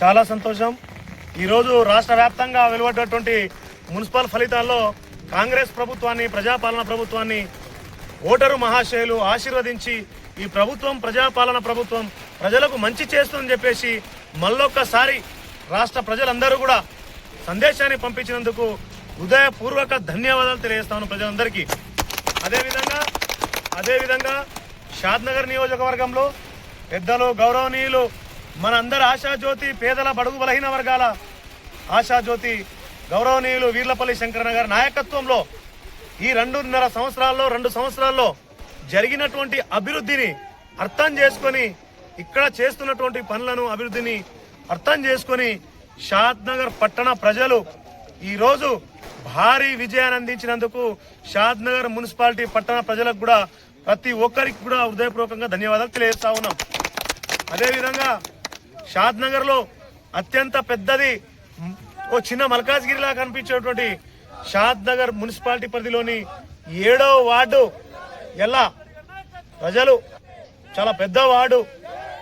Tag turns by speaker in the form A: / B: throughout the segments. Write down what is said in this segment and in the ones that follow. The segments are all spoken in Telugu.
A: చాలా సంతోషం. ఈరోజు రాష్ట్ర వ్యాప్తంగా వెలువడ్డటువంటి మున్సిపల్ ఫలితాల్లో కాంగ్రెస్ ప్రభుత్వాన్ని ప్రజాపాలన ప్రభుత్వాన్ని ఓటరు మహాశయులు ఆశీర్వదించి ఈ ప్రభుత్వం ప్రజాపాలన ప్రభుత్వం ప్రజలకు మంచి చేస్తుందని చెప్పేసి మళ్ళొక్కసారి రాష్ట్ర ప్రజలందరూ కూడా సందేశాన్ని పంపించినందుకు హృదయపూర్వక ధన్యవాదాలు తెలియజేస్తాను ప్రజలందరికీ. అదేవిధంగా అదేవిధంగా షాద్నగర్ నియోజకవర్గంలో పెద్దలు గౌరవనీయులు మనందరి ఆశాజ్యోతి పేదల బడుగు బలహీన వర్గాల ఆశాజ్యోతి గౌరవనీయులు వీర్లపల్లి శంకరణ గారి నాయకత్వంలో ఈ రెండున్నర సంవత్సరాల్లో రెండు సంవత్సరాల్లో జరిగినటువంటి అభివృద్ధిని అర్థం చేసుకొని ఇక్కడ చేస్తున్నటువంటి పనులను అభివృద్ధిని అర్థం చేసుకొని షాద్ నగర్ పట్టణ ప్రజలు ఈరోజు భారీ విజయాన్ని అందించినందుకు షాద్ నగర్ మున్సిపాలిటీ పట్టణ ప్రజలకు కూడా ప్రతి ఒక్కరికి కూడా హృదయపూర్వకంగా ధన్యవాదాలు తెలియజేస్తా ఉన్నాం. అదేవిధంగా షాద్ నగర్లో అత్యంత పెద్దది ఓ చిన్న మల్కాజ్గిరిలా కనిపించేటువంటి షాద్ నగర్ మున్సిపాలిటీ పరిధిలోని ఏడవ వార్డు. ఎలా? ప్రజలు చాలా పెద్ద వార్డు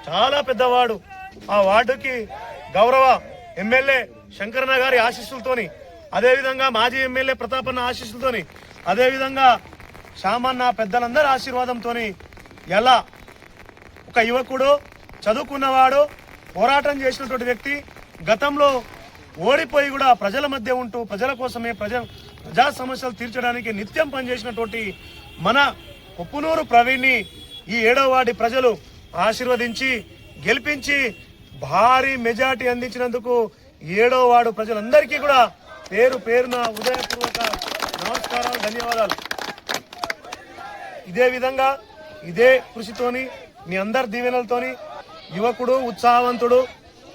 A: చాలా పెద్దవాడు ఆ వార్డుకి గౌరవ ఎమ్మెల్యే శంకరన్న గారి ఆశీస్సులతోని అదేవిధంగా మాజీ ఎమ్మెల్యే ప్రతాపన్న ఆశీస్సులతోని అదేవిధంగా శామన్న పెద్దలందరి ఆశీర్వాదంతోని ఎలా? ఒక యువకుడు చదువుకున్నవాడు పోరాటం చేసినటువంటి వ్యక్తి గతంలో ఓడిపోయి కూడా ప్రజల మధ్య ఉంటూ ప్రజల కోసమే ప్రజ ప్రజా సమస్యలు తీర్చడానికి నిత్యం పనిచేసినటువంటి మన ఉప్పునూరు ప్రవీణ్ని ఈ ఏడవ ప్రజలు ఆశీర్వదించి గెలిపించి భారీ మెజార్టీ అందించినందుకు ఏడోవాడు ప్రజలందరికీ కూడా పేరు పేరున ఉదయపూర్వక నమస్కారాలు ధన్యవాదాలు. ఇదే విధంగా ఇదే కృషితోని మీ అందరి దీవెనలతోని యువకుడు ఉత్సాహవంతుడు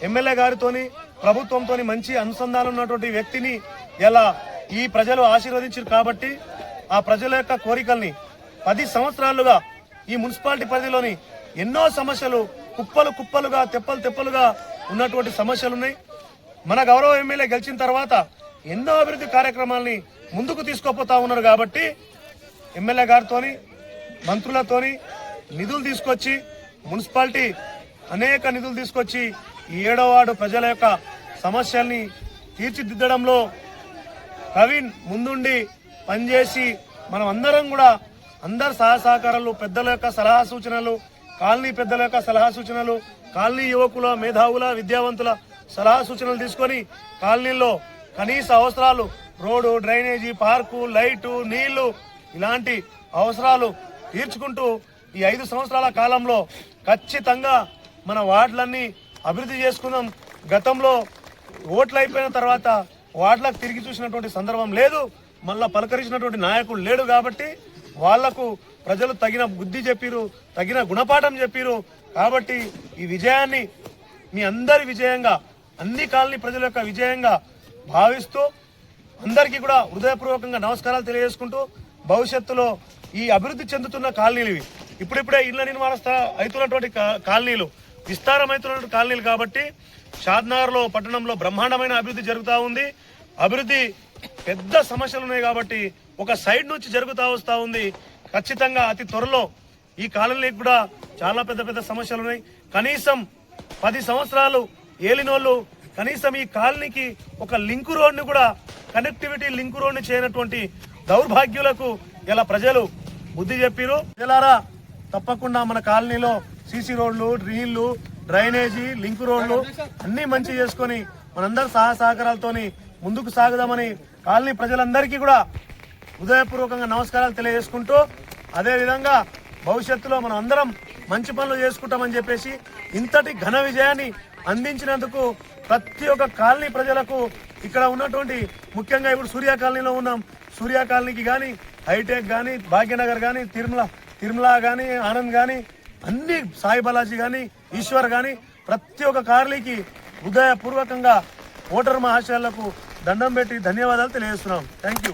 A: ఎమ్మెల్యే గారితోని ప్రభుత్వంతోని మంచి అనుసంధానం ఉన్నటువంటి వ్యక్తిని ఎలా ఈ ప్రజలు ఆశీర్వదించారు కాబట్టి ఆ ప్రజల యొక్క కోరికల్ని పది సంవత్సరాలుగా ఈ మున్సిపాలిటీ పరిధిలోని ఎన్నో సమస్యలు కుప్పలు కుప్పలుగా తెప్పలు తెప్పలుగా ఉన్నటువంటి సమస్యలు ఉన్నాయి మన గౌరవ ఎమ్మెల్యే గెలిచిన తర్వాత ఎన్నో అభివృద్ధి కార్యక్రమాల్ని ముందుకు తీసుకోపోతా ఉన్నారు కాబట్టి ఎమ్మెల్యే గారితోని మంత్రులతోని నిధులు తీసుకొచ్చి మున్సిపాలిటీ అనేక నిధులు తీసుకొచ్చి ఈ ఏడోవాడు ప్రజల యొక్క సమస్యల్ని తీర్చిదిద్దడంలో ప్రవీణ్ ముందుండి పనిచేసి మనం అందరం కూడా అందరు సహాయ సహకారాలు పెద్దల యొక్క సలహా సూచనలు కాలనీ పెద్దల యొక్క సలహా సూచనలు కాలనీ యువకుల మేధావుల విద్యావంతుల సలహా సూచనలు తీసుకొని కాలనీలో కనీస అవసరాలు రోడ్డు డ్రైనేజీ పార్కు లైటు నీళ్ళు ఇలాంటి అవసరాలు తీర్చుకుంటూ ఈ ఐదు సంవత్సరాల కాలంలో ఖచ్చితంగా మన వార్డులన్నీ అభివృద్ధి చేసుకున్నాం. గతంలో ఓట్లు అయిపోయిన తర్వాత వార్డులకు తిరిగి చూసినటువంటి సందర్భం లేదు. మళ్ళా పలకరించినటువంటి నాయకుడు లేడు కాబట్టి వాళ్ళకు ప్రజలు తగిన బుద్ధి చెప్పిరు తగిన గుణపాఠం చెప్పిరు. కాబట్టి ఈ విజయాన్ని మీ అందరి విజయంగా అన్ని కాలనీ ప్రజల యొక్క విజయంగా భావిస్తూ అందరికీ కూడా హృదయపూర్వకంగా నమస్కారాలు తెలియజేసుకుంటూ భవిష్యత్తులో ఈ అభివృద్ధి చెందుతున్న కాలనీలు ఇవి. ఇప్పుడిప్పుడే ఇళ్ళ నిర్మాణ స్థ- అవుతున్నటువంటి కాలనీలు విస్తారమైనటువంటి కాలనీలు కాబట్టి షాద్నగర్లో పట్టణంలో బ్రహ్మాండమైన అభివృద్ధి జరుగుతూ ఉంది. అభివృద్ధి పెద్ద సమస్యలు ఉన్నాయి కాబట్టి ఒక సైడ్ నుంచి జరుగుతూ వస్తూ ఉంది. ఖచ్చితంగా అతి త్వరలో ఈ కాలనీకి కూడా చాలా పెద్ద పెద్ద సమస్యలు ఉన్నాయి. కనీసం పది సంవత్సరాలు ఏలినోళ్ళు కనీసం ఈ కాలనీకి ఒక లింకు రోడ్ని కూడా కనెక్టివిటీ లింకు రోడ్ని చేయనటువంటి దౌర్భాగ్యులకు ఇలా ప్రజలు బుద్ధి చెప్పిరు ప్రజలారా తప్పకుండా మన కాలనీలో సీసీ రోడ్లు డ్రీన్లు డ్రైనేజీ లింక్ రోడ్లు అన్ని మంచి చేసుకొని మనందరి సహా సహకారాలతోని ముందుకు సాగుదామని కాలనీ ప్రజలందరికీ కూడా హృదయపూర్వకంగా నమస్కారాలు తెలియజేసుకుంటూ అదే విధంగా భవిష్యత్తులో మనం అందరం మంచి పనులు చేసుకుంటామని చెప్పేసి ఇంతటి ఘన విజయాన్ని అందించినందుకు ప్రతి ఒక్క కాలనీ ప్రజలకు ఇక్కడ ఉన్నటువంటి ముఖ్యంగా ఇప్పుడు సూర్య కాలనీలో ఉన్నాం. సూర్య కాలనీకి కానీ హైటెక్ కానీ భాగ్యనగర్ కానీ తిరుమల తిరుమల కానీ ఆనంద్ కానీ అన్ని సాయి బాలాజీ కానీ ఈశ్వర్ కానీ ప్రతి ఒక్క కార్లీకి హృదయపూర్వకంగా ఓటర్ మహాశయాలకు దండం పెట్టి ధన్యవాదాలు తెలియజేస్తున్నాం. Thank you